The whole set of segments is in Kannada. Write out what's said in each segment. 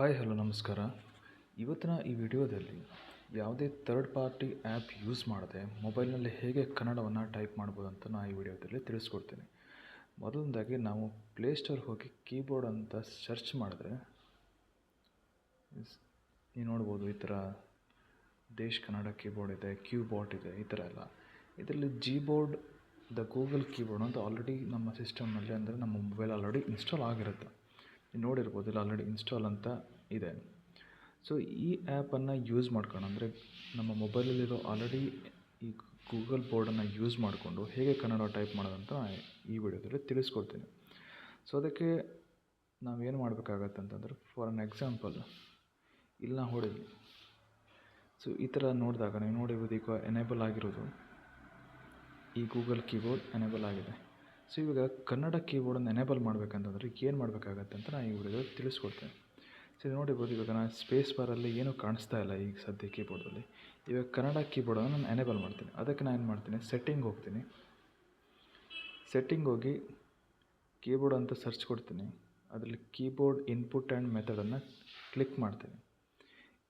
ಹಾಯ್, ಹಲೋ, ನಮಸ್ಕಾರ. ಇವತ್ತಿನ ಈ ವಿಡಿಯೋದಲ್ಲಿ ಯಾವುದೇ ಥರ್ಡ್ ಪಾರ್ಟಿ ಆ್ಯಪ್ ಯೂಸ್ ಮಾಡದೆ ಮೊಬೈಲ್ನಲ್ಲಿ ಹೇಗೆ ಕನ್ನಡವನ್ನು ಟೈಪ್ ಮಾಡ್ಬೋದು ಅಂತ ನಾನು ಈ ವಿಡಿಯೋದಲ್ಲಿ ತಿಳಿಸ್ಕೊಡ್ತೀನಿ. ಮೊದಲನೇದಾಗಿ ನಾವು ಪ್ಲೇಸ್ಟೋರ್ ಹೋಗಿ ಕೀಬೋರ್ಡ್ ಅಂತ ಸರ್ಚ್ ಮಾಡಿದ್ರೆ ನೀವು ನೋಡ್ಬೋದು, ಈ ಥರ ದೇಶ್ ಕನ್ನಡ ಕೀಬೋರ್ಡ್ ಇದೆ ಕ್ಯೂಬೋರ್ಡ್ ಇದೆ, ಈ ಥರ ಎಲ್ಲ. ಇದರಲ್ಲಿ ಜಿಬೋರ್ಡ್ ದ ಗೂಗಲ್ ಕೀಬೋರ್ಡ್ ಅಂತ ಆಲ್ರೆಡಿ ನಮ್ಮ ಸಿಸ್ಟಮ್ನಲ್ಲಿ ಅಂದರೆ ನಮ್ಮ ಮೊಬೈಲ್ ಆಲ್ರೆಡಿ ಇನ್ಸ್ಟಾಲ್ ಆಗಿರುತ್ತೆ. ನೋಡಿರ್ಬೋದು, ಇಲ್ಲಿ ಆಲ್ರೆಡಿ ಇನ್ಸ್ಟಾಲ್ ಅಂತ ಇದೆ. ಸೊ ಈ ಆ್ಯಪನ್ನು ಯೂಸ್ ಮಾಡ್ಕೊಂಡು, ಅಂದರೆ ನಮ್ಮ ಮೊಬೈಲಲ್ಲಿರೋ ಆಲ್ರೆಡಿ ಈ ಗೂಗಲ್ ಬೋರ್ಡನ್ನು ಯೂಸ್ ಮಾಡಿಕೊಂಡು ಹೇಗೆ ಕನ್ನಡ ಟೈಪ್ ಮಾಡೋದಂತ ಈ ವಿಡಿಯೋದಲ್ಲಿ ತಿಳಿಸ್ಕೊಡ್ತೀನಿ. ಸೊ ಅದಕ್ಕೆ ನಾವೇನು ಮಾಡಬೇಕಾಗತ್ತೆ ಅಂತಂದರೆ ಫಾರ್ ಅನ್ ಎಕ್ಸಾಂಪಲ್ ಇಲ್ಲಿ ಹೊಡಿದ್ವಿ ಸೊ ಈ ಥರ ನೋಡಿದಾಗ ನೀವು ನೋಡಿರ್ಬೋದು ಈಗ ಎನೇಬಲ್ ಆಗಿರೋದು. ಈ ಗೂಗಲ್ ಕೀಬೋರ್ಡ್ ಎನೇಬಲ್ ಆಗಿದೆ. ಸೊ ಇವಾಗ ಕನ್ನಡ ಕೀಬೋರ್ಡನ್ನು ಎನೇಬಲ್ ಮಾಡಬೇಕಂತಂದ್ರೆ ಏನು ಮಾಡಬೇಕಾಗತ್ತೆ ಅಂತ ನಾನು ಈ ತಿಳಿಸ್ಕೊಡ್ತೇನೆ. ಸೊ ಇದು ನೋಡಿರ್ಬೋದು ಇವಾಗ ನಾನು ಸ್ಪೇಸ್ ಬಾರಲ್ಲಿ ಏನೂ ಕಾಣಿಸ್ತಾ ಇಲ್ಲ ಈಗ ಸದ್ಯ ಕೀಬೋರ್ಡಲ್ಲಿ ಇವಾಗ ಕನ್ನಡ ಕೀಬೋರ್ಡನ್ನು ನಾನು ಎನೇಬಲ್ ಮಾಡ್ತೀನಿ. ಅದಕ್ಕೆ ನಾನು ಏನು ಮಾಡ್ತೀನಿ? ಸೆಟ್ಟಿಂಗ್ ಹೋಗ್ತೀನಿ. ಸೆಟ್ಟಿಂಗ್ ಹೋಗಿ ಕೀಬೋರ್ಡ್ ಅಂತ ಸರ್ಚ್ ಕೊಡ್ತೀನಿ. ಅದರಲ್ಲಿ ಕೀಬೋರ್ಡ್ ಇನ್ಪುಟ್ ಆ್ಯಂಡ್ ಮೆಥಡನ್ನು ಕ್ಲಿಕ್ ಮಾಡ್ತೀನಿ.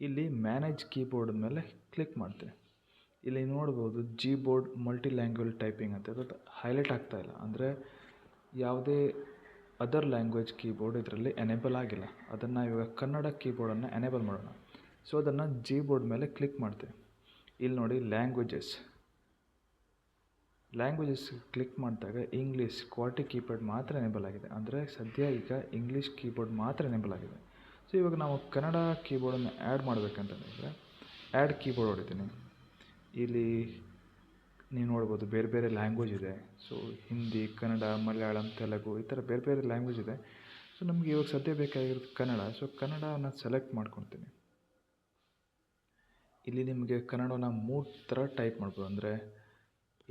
ಇಲ್ಲಿ ಮ್ಯಾನೇಜ್ ಕೀಬೋರ್ಡ್ ಮೇಲೆ ಕ್ಲಿಕ್ ಮಾಡ್ತೀನಿ. ಇಲ್ಲಿ ನೋಡ್ಬೋದು G board multi language typing ಅಂತ. ಅದು ಹೈಲೈಟ್ ಆಗ್ತಾ ಇಲ್ಲ. ಅಂದರೆ ಯಾವುದೇ ಅದರ್ ಲ್ಯಾಂಗ್ವೇಜ್ ಕೀಬೋರ್ಡ್ ಇದರಲ್ಲಿ ಎನೇಬಲ್ ಆಗಿಲ್ಲ. ಅದನ್ನು ಇವಾಗ ಕನ್ನಡ ಕೀಬೋರ್ಡನ್ನು ಎನೇಬಲ್ ಮಾಡೋಣ. ಸೊ ಅದನ್ನು ಜಿ ಬೋರ್ಡ್ ಮೇಲೆ ಕ್ಲಿಕ್ ಮಾಡ್ತೀನಿ. ಇಲ್ಲಿ ನೋಡಿ ಲ್ಯಾಂಗ್ವೇಜಸ್ ಲ್ಯಾಂಗ್ವೇಜಸ್ ಕ್ಲಿಕ್ ಮಾಡಿದಾಗ ಇಂಗ್ಲೀಷ್ ಕ್ವಾಲಿಟಿ ಕೀಬೋರ್ಡ್ ಮಾತ್ರ ಎನೇಬಲ್ ಆಗಿದೆ. ಅಂದರೆ ಸದ್ಯ ಈಗ ಇಂಗ್ಲೀಷ್ ಕೀಬೋರ್ಡ್ ಮಾತ್ರ ಎನೇಬಲ್ ಆಗಿದೆ. ಸೊ ಇವಾಗ ನಾವು ಕನ್ನಡ ಕೀಬೋರ್ಡನ್ನು ಆ್ಯಡ್ ಮಾಡಬೇಕಂತಂದರೆ ಆ್ಯಡ್ ಕೀಬೋರ್ಡ್ ಹೊಡಿತೀನಿ. ಇಲ್ಲಿ ನೀವು ನೋಡ್ಬೋದು ಬೇರೆ ಬೇರೆ ಲ್ಯಾಂಗ್ವೇಜ್ ಇದೆ. ಸೊ ಹಿಂದಿ ಕನ್ನಡ ಮಲಯಾಳಂ ತೆಲುಗು ಈ ಥರ ಬೇರೆ ಬೇರೆ ಲ್ಯಾಂಗ್ವೇಜ್ ಇದೆ. ಸೊ ನಮಗೆ ಇವಾಗ ಸದ್ಯ ಬೇಕಾಗಿರೋದು ಕನ್ನಡ ಸೊ ಕನ್ನಡನ ಸೆಲೆಕ್ಟ್ ಮಾಡ್ಕೊತೀನಿ ಇಲ್ಲಿ ನಿಮಗೆ ಕನ್ನಡನ ಮೂರು ಥರ ಟೈಪ್ ಮಾಡ್ಬೋದು. ಅಂದರೆ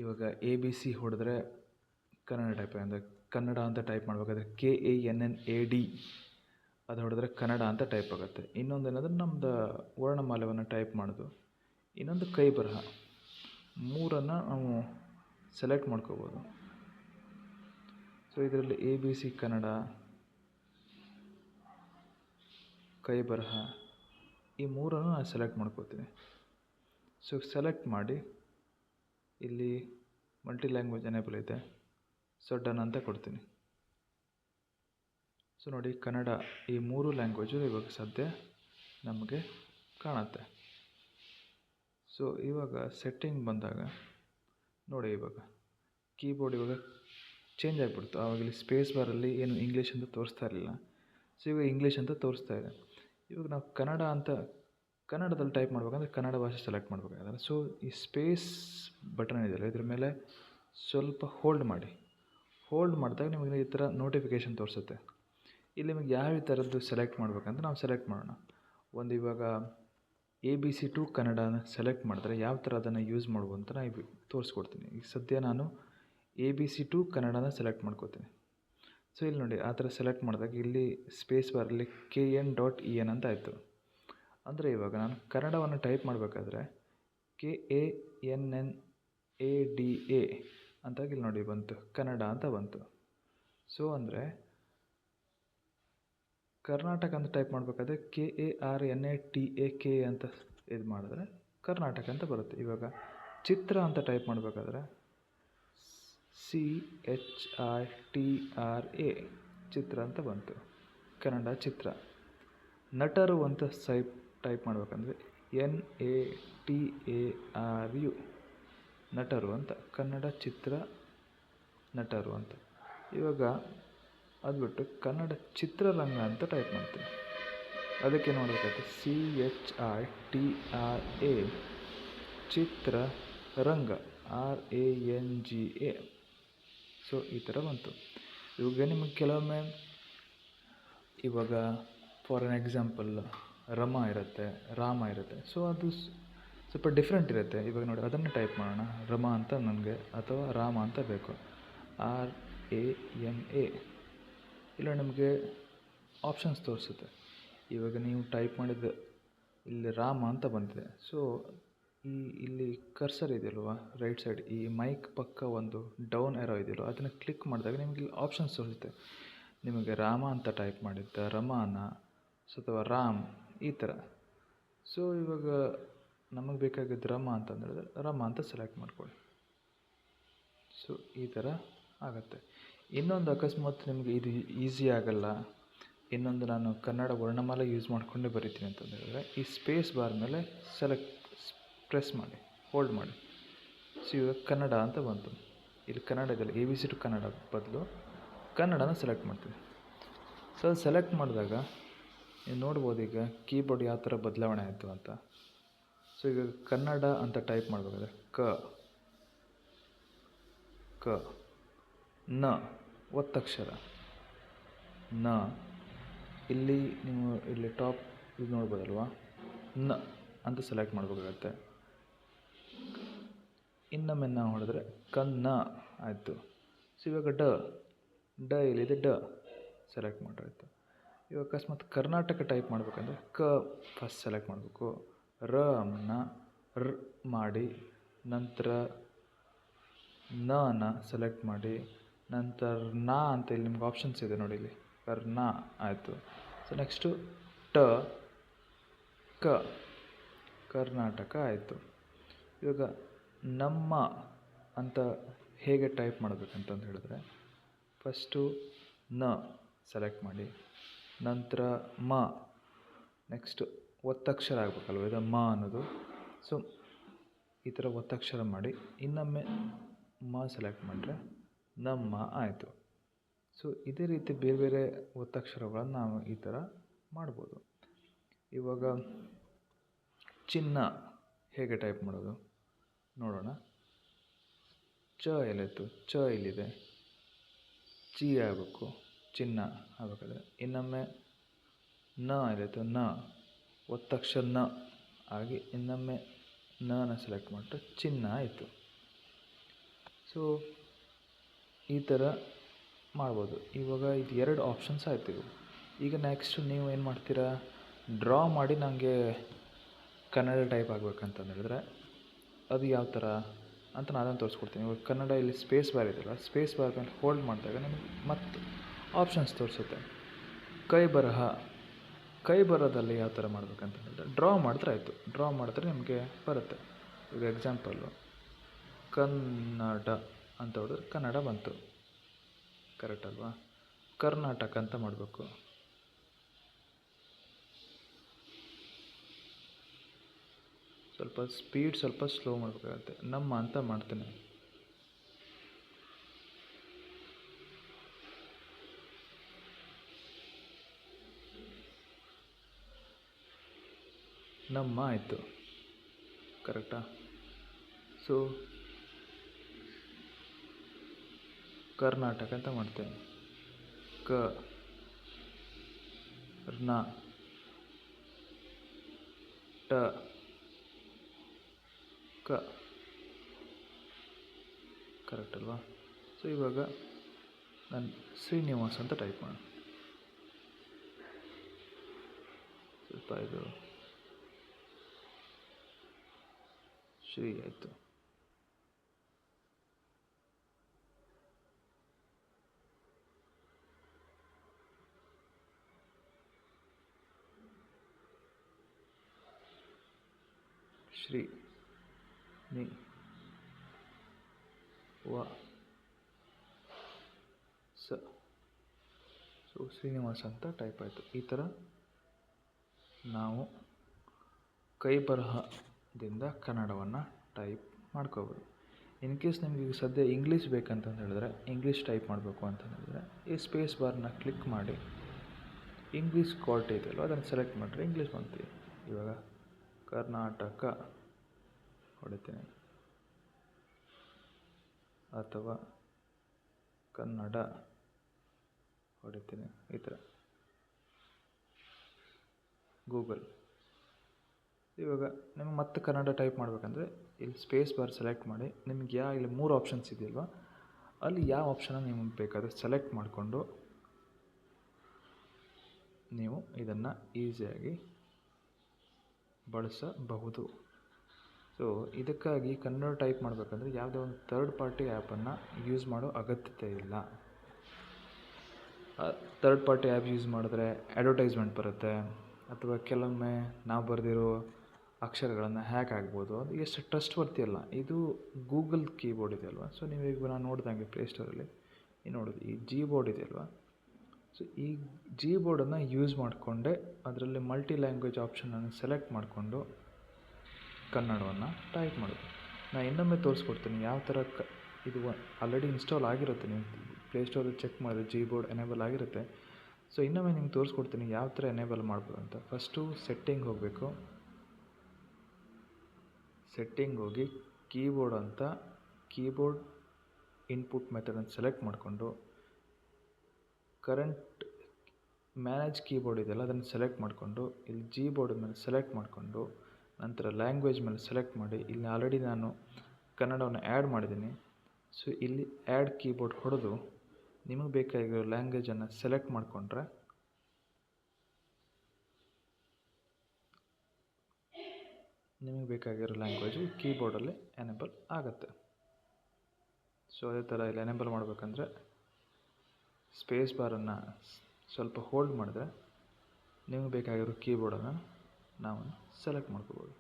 ಇವಾಗ ಎ ಬಿ ಸಿ ಹೊಡೆದ್ರೆ ಕನ್ನಡ ಟೈಪ್ ಅಂದರೆ ಕನ್ನಡ ಅಂತ ಟೈಪ್ ಮಾಡಬೇಕಾದ್ರೆ K A N N A D ಅದು ಹೊಡೆದ್ರೆ ಕನ್ನಡ ಅಂತ ಟೈಪ್ ಆಗುತ್ತೆ. ಇನ್ನೊಂದು ಏನಂದ್ರೆ ನಮ್ಮದು ವರ್ಣಮಾಲೆಯನ್ನು ಟೈಪ್ ಮಾಡೋದು. ಇನ್ನೊಂದು ಕೈ ಬರಹ. ಮೂರನ್ನು ನಾವು ಸೆಲೆಕ್ಟ್ ಮಾಡ್ಕೋಬೋದು. ಸೊ ಇದರಲ್ಲಿ ಎ ಬಿ ಸಿ ಕನ್ನಡ, ಕೈ ಬರಹ, ಈ ಮೂರನ್ನು ನಾನು ಸೆಲೆಕ್ಟ್ ಮಾಡ್ಕೋತೀನಿ ಸೊ ಸೆಲೆಕ್ಟ್ ಮಾಡಿ, ಇಲ್ಲಿ ಮಲ್ಟಿ ಲ್ಯಾಂಗ್ವೇಜ್ ಎನೇಬಲ್ ಇದೆ. ಸೊ ಡನ್ ಅಂತ ಕೊಡ್ತೀನಿ. ಸೊ ನೋಡಿ ಕನ್ನಡ ಈ ಮೂರು ಲ್ಯಾಂಗ್ವೇಜು ಇವಾಗ ಸದ್ಯ ನಮಗೆ ಕಾಣುತ್ತೆ. ಸೊ ಇವಾಗ ಸೆಟ್ಟಿಂಗ್ ಬಂದಾಗ, ನೋಡಿ ಇವಾಗ ಕೀಬೋರ್ಡ್ ಇವಾಗ ಚೇಂಜ್ ಆಗಿಬಿಡ್ತು. ಆವಾಗ ಇಲ್ಲಿ ಸ್ಪೇಸ್ ಬಾರಲ್ಲಿ ಏನು ಇಂಗ್ಲೀಷ್ ಅಂತ ತೋರಿಸ್ತಾ ಇರಲಿಲ್ಲ. ಸೊ ಇವಾಗ ಇಂಗ್ಲೀಷ್ ಅಂತ ತೋರಿಸ್ತಾ ಇದೆ. ಇವಾಗ ನಾವು ಕನ್ನಡ ಅಂತ, ಕನ್ನಡದಲ್ಲಿ ಟೈಪ್ ಮಾಡ್ಬೇಕಂದ್ರೆ ಕನ್ನಡ ಭಾಷೆ ಸೆಲೆಕ್ಟ್ ಮಾಡಬೇಕಾದ್ರೆ ಸೊ ಈ ಸ್ಪೇಸ್ ಬಟನ್ ಇದೆಯಲ್ಲ ಇದ್ರ ಮೇಲೆ ಸ್ವಲ್ಪ ಹೋಲ್ಡ್ ಮಾಡಿ. ಹೋಲ್ಡ್ ಮಾಡಿದಾಗ ನಿಮಗೆ ಈ ಥರ ನೋಟಿಫಿಕೇಷನ್ ತೋರಿಸುತ್ತೆ. ಇಲ್ಲಿ ನಿಮಗೆ ಯಾವ ಥರದ್ದು ಸೆಲೆಕ್ಟ್ ಮಾಡ್ಬೇಕಂತ ನಾವು ಸೆಲೆಕ್ಟ್ ಮಾಡೋಣ. ಒಂದು ಇವಾಗ ಎ ಬಿ ಸಿ ಟು ಕನ್ನಡನ ಸೆಲೆಕ್ಟ್ ಮಾಡಿದ್ರೆ ಯಾವ ಥರ ಅದನ್ನು ಯೂಸ್ ಮಾಡ್ಬೋದು ಅಂತ ನಾನು ತೋರಿಸ್ಕೊಡ್ತೀನಿ. ಈಗ ಸದ್ಯ ನಾನು ಎ ಬಿ ಸಿ ಟು ಕನ್ನಡನ ಸೆಲೆಕ್ಟ್ ಮಾಡ್ಕೋತೀನಿ. ಸೊ ಇಲ್ಲಿ ನೋಡಿ, ಆ ಥರ ಸೆಲೆಕ್ಟ್ ಮಾಡಿದಾಗ ಇಲ್ಲಿ ಸ್ಪೇಸ್ ಬರಲಿ K N dot E N ಅಂತ ಆಯಿತು. ಅಂದರೆ ಇವಾಗ ನಾನು ಕನ್ನಡವನ್ನು ಟೈಪ್ ಮಾಡಬೇಕಾದ್ರೆ K A N N A D A ಅಂತಾಗಿ ಇಲ್ಲಿ ನೋಡಿ ಬಂತು. ಕನ್ನಡ ಅಂತ ಬಂತು. ಸೊ ಅಂದರೆ ಕರ್ನಾಟಕ ಅಂತ ಟೈಪ್ ಮಾಡಬೇಕಾದ್ರೆ K A R N A T A K ಅಂತ ಇದು ಮಾಡಿದ್ರೆ ಕರ್ನಾಟಕ ಅಂತ ಬರುತ್ತೆ. ಇವಾಗ ಚಿತ್ರ ಅಂತ ಟೈಪ್ ಮಾಡಬೇಕಾದ್ರೆ C H R T R A ಚಿತ್ರ ಅಂತ ಬಂತು. ಕನ್ನಡ ಚಿತ್ರ. ನಟರು ಅಂತ ಸೈಪ್ ಟೈಪ್ ಮಾಡಬೇಕಂದ್ರೆ N A T A R U ನಟರು ಅಂತ. ಕನ್ನಡ ಚಿತ್ರ ನಟರು ಅಂತ. ಇವಾಗ ಅದು ಬಿಟ್ಟು ಕನ್ನಡ ಚಿತ್ರರಂಗ ಅಂತ ಟೈಪ್ ಮಾಡ್ತೀನಿ. ಅದಕ್ಕೆ ನೋಡಬೇಕಾಗುತ್ತೆ C H R T R A Chitra Ranga R A N G A so ಈ ಥರ ಬಂತು. ಇವಾಗ ನಿಮಗೆ ಕೆಲವೊಮ್ಮೆ ಇವಾಗ ಫಾರ್ ಎನ್ ಎಕ್ಸಾಂಪಲ್ ರಮ ಇರುತ್ತೆ, ರಾಮ ಇರುತ್ತೆ. ಸೊ ಅದು ಸ್ವಲ್ಪ ಡಿಫ್ರೆಂಟ್ ಇರುತ್ತೆ. ಇವಾಗ ನೋಡಿ, ಅದನ್ನು ಟೈಪ್ ಮಾಡೋಣ. ರಮ ಅಂತ ನನಗೆ ಅಥವಾ ರಾಮ ಅಂತ ಬೇಕು. ಆರ್ ಎ ಎಂ ಎ ಇಲ್ಲ ನಿಮಗೆ ಆಪ್ಷನ್ಸ್ ತೋರಿಸುತ್ತೆ. ಇವಾಗ ನೀವು ಟೈಪ್ ಮಾಡಿದ ಇಲ್ಲಿ ರಾಮ ಅಂತ ಬಂದಿದೆ. ಸೊ ಈ ಇಲ್ಲಿ ಕರ್ಸರ್ ಇದೆಯಲ್ವ? ರೈಟ್ ಸೈಡ್ ಈ ಮೈಕ್ ಪಕ್ಕ ಒಂದು ಡೌನ್ ಎರೋ ಇದೆಯಲ್ವ? ಅದನ್ನು ಕ್ಲಿಕ್ ಮಾಡಿದಾಗ ನಿಮಗೆ ಇಲ್ಲಿ ಆಪ್ಷನ್ಸ್ ತೋರಿಸುತ್ತೆ. ನಿಮಗೆ ರಾಮ ಅಂತ ಟೈಪ್ ಮಾಡಿದ್ದ, ರಮಾನ ಸೊ ಅಥವಾ ರಾಮ್, ಈ ಥರ ಸೊ ಇವಾಗ ನಮಗೆ ಬೇಕಾಗಿದ್ದು ರಮ ಅಂತ ಹೇಳಿದ್ರೆ ರಮ ಅಂತ ಸೆಲೆಕ್ಟ್ ಮಾಡ್ಕೊಳ್ಳಿ. ಸೊ ಈ ಥರ ಆಗುತ್ತೆ. ಇನ್ನೊಂದು ಅಕಸ್ಮಾತ್ ನಿಮಗೆ ಇದು ಈಸಿ ಆಗಲ್ಲ. ಇನ್ನೊಂದು ನಾನು ಕನ್ನಡ ವರ್ಣಮಾಲೆ ಯೂಸ್ ಮಾಡಿಕೊಂಡೇ ಬರಿತೀನಿ ಅಂತಂದು ಈ ಸ್ಪೇಸ್ ಬಾರ್ ಮೇಲೆ ಸೆಲೆಕ್ಟ್ ಪ್ರೆಸ್ ಮಾಡಿ ಹೋಲ್ಡ್ ಮಾಡಿ. ಸೊ ಇವಾಗ ಕನ್ನಡ ಅಂತ ಬಂತು. ಇಲ್ಲಿ ಕನ್ನಡದಲ್ಲಿ A B C to Kannada ಬದಲು ಕನ್ನಡನ ಸೆಲೆಕ್ಟ್ ಮಾಡ್ತೀನಿ. ಸೊ ಅದು ಸೆಲೆಕ್ಟ್ ಮಾಡಿದಾಗ, ನೀವು ನೋಡ್ಬೋದು ಈಗ ಕೀಬೋರ್ಡ್ ಯಾವ ಥರ ಬದಲಾವಣೆ ಆಯಿತು ಅಂತ. ಸೊ ಈಗ ಕನ್ನಡ ಅಂತ ಟೈಪ್ ಮಾಡಬೇಕಾದ್ರೆ ಕ ಕ, ನ. ಒತ್ತಕ್ಷರ. ನ. ಇಲ್ಲಿ ನೀವು ಇಲ್ಲಿ ಟಾಪ್ ಇದು ನೋಡ್ಬೋದಲ್ವಾ? ನ ಅಂತ ಸೆಲೆಕ್ಟ್ ಮಾಡ್ಬೇಕಾಗತ್ತೆ. ಇನ್ನೊಮ್ಮೆ ನಾ ಹೊಡೆದ್ರೆ ಕನ್ನ ಆಯಿತು. ಸೊ ಇವಾಗ ಡ. ಡ ಇಲ್ಲಿದೆ ಡ ಸೆಲೆಕ್ಟ್ ಮಾಡಿರಾಯ್ತು. ಇವಾಗ ಅಕಸ್ಮಾತ್ ಕರ್ನಾಟಕ ಟೈಪ್ ಮಾಡಬೇಕಂದ್ರೆ ಕ ಫಸ್ಟ್ ಸೆಲೆಕ್ಟ್ ಮಾಡಬೇಕು. ರ ನ ರ್ ಮಾಡಿ ನಂತರ ನ ಸೆಲೆಕ್ಟ್ ಮಾಡಿ ನಂತರ ನ ಅಂತ ಇಲ್ಲಿ ನಿಮ್ಗೆ ಆಪ್ಷನ್ಸ್ ಇದೆ ನೋಡಿ ಇಲ್ಲಿ. ಕರ್ನಾ ಆಯಿತು. ಸೊ ನೆಕ್ಸ್ಟು ಟ ಕ, ಕರ್ನಾಟಕ ಆಯಿತು. ಇವಾಗ ನಮ್ಮ ಅಂತ ಹೇಗೆ ಟೈಪ್ ಮಾಡಬೇಕಂತಂದು ಹೇಳಿದ್ರೆ ಫಸ್ಟು ನ ಸೆಲೆಕ್ಟ್ ಮಾಡಿ, ನಂತರ ಮ ನೆಕ್ಸ್ಟ್ ಒತ್ತಕ್ಷರ ಆಗಬೇಕಲ್ವ, ಇದು ಮ ಅನ್ನೋದು. ಸೊ ಈ ಥರ ಒತ್ತಕ್ಷರ ಮಾಡಿ, ಇನ್ನೊಮ್ಮೆ ಮ ಸೆಲೆಕ್ಟ್ ಮಾಡಿದ್ರೆ ನಮ್ಮ ಆಯಿತು. ಸೊ ಇದೇ ರೀತಿ ಬೇರೆ ಬೇರೆ ಒತ್ತಕ್ಷರಗಳನ್ನು ನಾವು ಈ ಥರ ಮಾಡ್ಬೋದು. ಇವಾಗ ಚಿನ್ನ ಹೇಗೆ ಟೈಪ್ ಮಾಡೋದು? ನೋಡೋಣ. ಚ ಎಲ್ಲಿತ್ತು ಚ ಇಲ್ಲಿದೆ. ಚಿ ಆಗಬೇಕು. ಚಿನ್ನ ಆಗಬೇಕಾದ್ರೆ. ಇನ್ನೊಮ್ಮೆ ನ ಎಲ್ಲಾಯಿತು ನ. ಒತ್ತಕ್ಷರ ನ ಆಗಿ ಇನ್ನೊಮ್ಮೆ ನ ಸೆಲೆಕ್ಟ್ ಮಾಡಿದ್ರೆ ಚಿನ್ನ ಆಯಿತು. ಸೊ ಈ ಥರ ಮಾಡ್ಬೋದು. ಇವಾಗ ಇದು ಎರಡು ಆಪ್ಷನ್ಸ್ ಆಯ್ತು ಈಗ ನೆಕ್ಸ್ಟ್ ನೀವು ಏನು ಮಾಡ್ತೀರಾ? ಡ್ರಾ ಮಾಡಿ ನನಗೆ ಕನ್ನಡ ಟೈಪ್ ಆಗಬೇಕಂತ ಹೇಳಿದ್ರೆ, ಅದು ಯಾವ ಥರ ಅಂತ ನಾನು ಅದನ್ನು ತೋರಿಸ್ಕೊಡ್ತೀನಿ. ಇವಾಗ ಕನ್ನಡ ಇಲ್ಲಿ ಸ್ಪೇಸ್ ಬಾರ್ ಇದೆಯಲ್ಲ ಸ್ಪೇಸ್ ಬಾರ್ ಮೇಲೆ ಹೋಲ್ಡ್ ಮಾಡಿದಾಗ ನಿಮಗೆ ಮತ್ತೆ ಆಪ್ಷನ್ಸ್ ತೋರಿಸುತ್ತೆ. ಕೈ ಬರಹ. ಕೈ ಬರಹದಲ್ಲಿ ಯಾವ ಥರ ಮಾಡ್ಬೇಕಂತ ಹೇಳಿದ್ರೆ ಡ್ರಾ ಮಾಡಿದ್ರೆ ಆಯಿತು. ಡ್ರಾ ಮಾಡಿದ್ರೆ ನಿಮಗೆ ಬರುತ್ತೆ. ಈಗ ಎಕ್ಸಾಂಪಲ್ಲು ಕನ್ನಡ. ಅಂತ ಹೊಡೆದ್ರೆ ಕನ್ನಡ ಬಂತು. ಕರೆಕ್ಟ್ ಅಲ್ವಾ? ಕರ್ನಾಟಕ ಅಂತ ಮಾಡಬೇಕು. ಸ್ವಲ್ಪ ಸ್ಪೀಡ್ ಸ್ವಲ್ಪ ಸ್ಲೋ ಮಾಡಬೇಕಾಗತ್ತೆ. ನಮ್ಮ ಅಂತ ಮಾಡ್ತೇನೆ. ನಮ್ಮ ಆಯಿತು. ಕರೆಕ್ಟಾ ಸೊ ಕರ್ನಾಟಕ ಅಂತ ಮಾಡ್ತೇನೆ. ಕ, ರ್ನ, ಟ, ಕ. ಕರೆಕ್ಟ್ ಅಲ್ವಾ? ಸೊ ಇವಾಗ ನಾನು ಶ್ರೀನಿವಾಸ್ ಅಂತ ಟೈಪ್ ಮಾಡಿ ಸ್ವಲ್ಪ ಇದು, ಶ್ರೀ ಆಯಿತು. ಶ್ರೀ ನಿ ವ ಸ. ಸೊ ಶ್ರೀನಿವಾಸ ಅಂತ ಟೈಪ್ ಆಯಿತು. ಈ ಥರ ನಾವು ಕೈ ಬರಹದಿಂದ ಕನ್ನಡವನ್ನು ಟೈಪ್ ಮಾಡ್ಕೋಬೋದು. ಇನ್ ಕೇಸ್ ನಿಮಗೆ ಈಗ ಸದ್ಯ ಇಂಗ್ಲೀಷ್ ಬೇಕಂತ ಹೇಳಿದ್ರೆ ಇಂಗ್ಲೀಷ್ ಟೈಪ್ ಮಾಡಬೇಕು ಅಂತ ಈ ಸ್ಪೇಸ್ ಬಾರ್ನ ಕ್ಲಿಕ್ ಮಾಡಿ ಇಂಗ್ಲೀಷ್ ಕೋರ್ಟ್ ಇದೆಯಲ್ವ ಅದನ್ನು ಸೆಲೆಕ್ಟ್ ಮಾಡಿದ್ರೆ ಇಂಗ್ಲೀಷ್ ಬಂತು ಇವಾಗ ಕರ್ನಾಟಕ ಹೊಡಿತೀನಿ ಅಥವಾ ಕನ್ನಡ ಹೊಡಿತೀನಿ ಈ ಥರ. ಗೂಗಲ್. ಇವಾಗ ನಿಮಗೆ ಮತ್ತೆ ಕನ್ನಡ ಟೈಪ್ ಮಾಡಬೇಕಂದ್ರೆ ಇಲ್ಲಿ ಸ್ಪೇಸ್ ಬಾರ್ ಸೆಲೆಕ್ಟ್ ಮಾಡಿ ನಿಮ್ಗೆ ಯಾವ ಇಲ್ಲಿ ಮೂರು ಆಪ್ಷನ್ಸ್ ಇದೆಯಲ್ವ, ಅಲ್ಲಿ ಯಾವ ಆಪ್ಷನ ನಿಮಗೆ ಬೇಕಾದ್ರೆ ಸೆಲೆಕ್ಟ್ ಮಾಡಿಕೊಂಡು ನೀವು ಇದನ್ನು ಈಸಿಯಾಗಿ ಬಳಸಬಹುದು. ಸೊ ಇದಕ್ಕಾಗಿ ಕನ್ನಡ ಟೈಪ್ ಮಾಡಬೇಕಂದ್ರೆ ಯಾವುದೇ ಒಂದು ಥರ್ಡ್ ಪಾರ್ಟಿ ಆ್ಯಪನ್ನು ಯೂಸ್ ಮಾಡೋ ಅಗತ್ಯತೆ ಇಲ್ಲ. ಥರ್ಡ್ ಪಾರ್ಟಿ ಆ್ಯಪ್ ಯೂಸ್ ಮಾಡಿದ್ರೆ ಅಡ್ವರ್ಟೈಸ್ಮೆಂಟ್ ಬರುತ್ತೆ. ಅಥವಾ ಕೆಲವೊಮ್ಮೆ ನಾವು ಬರೆದಿರೋ ಅಕ್ಷರಗಳನ್ನು ಹ್ಯಾಕ್ ಆಗ್ಬೋದು. ಅದು ಎಷ್ಟು ಟ್ರಸ್ಟ್ ವರ್ತಿ ಅಲ್ಲ. ಇದು ಗೂಗಲ್ ಕೀಬೋರ್ಡ್ ಇದೆ ಅಲ್ವಾ? ಸೊ ನೀವು ಈಗ ನಾನು ಪ್ಲೇ ಸ್ಟೋರಲ್ಲಿ ಈ ನೋಡೋದು. ಈ ಜಿ ಬೋರ್ಡ್ ಇದೆ ಅಲ್ವಾ? ಸೊ ಈ ಜಿ ಬೋರ್ಡನ್ನು ಯೂಸ್ ಮಾಡಿಕೊಂಡೆ ಅದರಲ್ಲಿ ಮಲ್ಟಿ ಲ್ಯಾಂಗ್ವೇಜ್ ಆಪ್ಷನನ್ನು ಸೆಲೆಕ್ಟ್ ಮಾಡಿಕೊಂಡು ಕನ್ನಡವನ್ನು ಟೈಪ್ ಮಾಡೋದು ನಾನು ಇನ್ನೊಮ್ಮೆ ತೋರಿಸ್ಕೊಡ್ತೀನಿ ಯಾವ ಥರ ಕ ಇದು ಆಲ್ರೆಡಿ ಇನ್ಸ್ಟಾಲ್ ಆಗಿರುತ್ತೆ ನೀವು ಪ್ಲೇಸ್ಟೋರಲ್ಲಿ ಚೆಕ್ ಮಾಡಿದ್ರೆ ಜಿ ಬೋರ್ಡ್ ಎನೇಬಲ್ ಆಗಿರುತ್ತೆ. ಸೊ ಇನ್ನೊಮ್ಮೆ ನಿಮ್ಗೆ ತೋರಿಸ್ಕೊಡ್ತೀನಿ ಯಾವ ಥರ ಎನೇಬಲ್ ಮಾಡ್ಬೋದು ಅಂತ. ಫಸ್ಟು ಸೆಟ್ಟಿಂಗ್ ಹೋಗಬೇಕು. ಸೆಟ್ಟಿಂಗ್ ಹೋಗಿ ಕೀಬೋರ್ಡ್ ಅಂತ ಕೀಬೋರ್ಡ್ ಇನ್ಪುಟ್ ಮೆಥಡನ್ನು ಸೆಲೆಕ್ಟ್ ಮಾಡಿಕೊಂಡು ಕರೆಂಟ್ ಮ್ಯಾನೇಜ್ ಕೀಬೋರ್ಡ್ ಇದೆಯಲ್ಲ ಅದನ್ನು ಸೆಲೆಕ್ಟ್ ಮಾಡಿಕೊಂಡು ಇಲ್ಲಿ ಜಿ ಬೋರ್ಡ್ ಮೇಲೆ ಸೆಲೆಕ್ಟ್ ಮಾಡಿಕೊಂಡು ನಂತರ ಲ್ಯಾಂಗ್ವೇಜ್ ಮೇಲೆ ಸೆಲೆಕ್ಟ್ ಮಾಡಿ, ಇಲ್ಲಿ ಆಲ್ರೆಡಿ ನಾನು ಕನ್ನಡವನ್ನು ಆ್ಯಡ್ ಮಾಡಿದ್ದೀನಿ. ಸೊ ಇಲ್ಲಿ ಆ್ಯಡ್ ಕೀಬೋರ್ಡ್ ಹೊಡೆದು ನಿಮಗೆ ಬೇಕಾಗಿರೋ ಲ್ಯಾಂಗ್ವೇಜನ್ನು ಸೆಲೆಕ್ಟ್ ಮಾಡಿಕೊಂಡ್ರೆ ನಿಮಗೆ ಬೇಕಾಗಿರೋ ಲ್ಯಾಂಗ್ವೇಜು ಕೀಬೋರ್ಡಲ್ಲಿ ಎನೇಬಲ್ ಆಗುತ್ತೆ. ಸೊ ಅದೇ ಥರ ಇಲ್ಲಿ ಎನೇಬಲ್ ಮಾಡಬೇಕಂದ್ರೆ ಸ್ಪೇಸ್ ಬಾರನ್ನು ಸ್ವಲ್ಪ ಹೋಲ್ಡ್ ಮಾಡಿದ್ರೆ ನಿಮಗೆ ಬೇಕಾಗಿರೋ ಕೀಬೋರ್ಡನ್ನು ನಾವು ಸೆಲೆಕ್ಟ್ ಮಾಡ್ಕೋಬೋದು.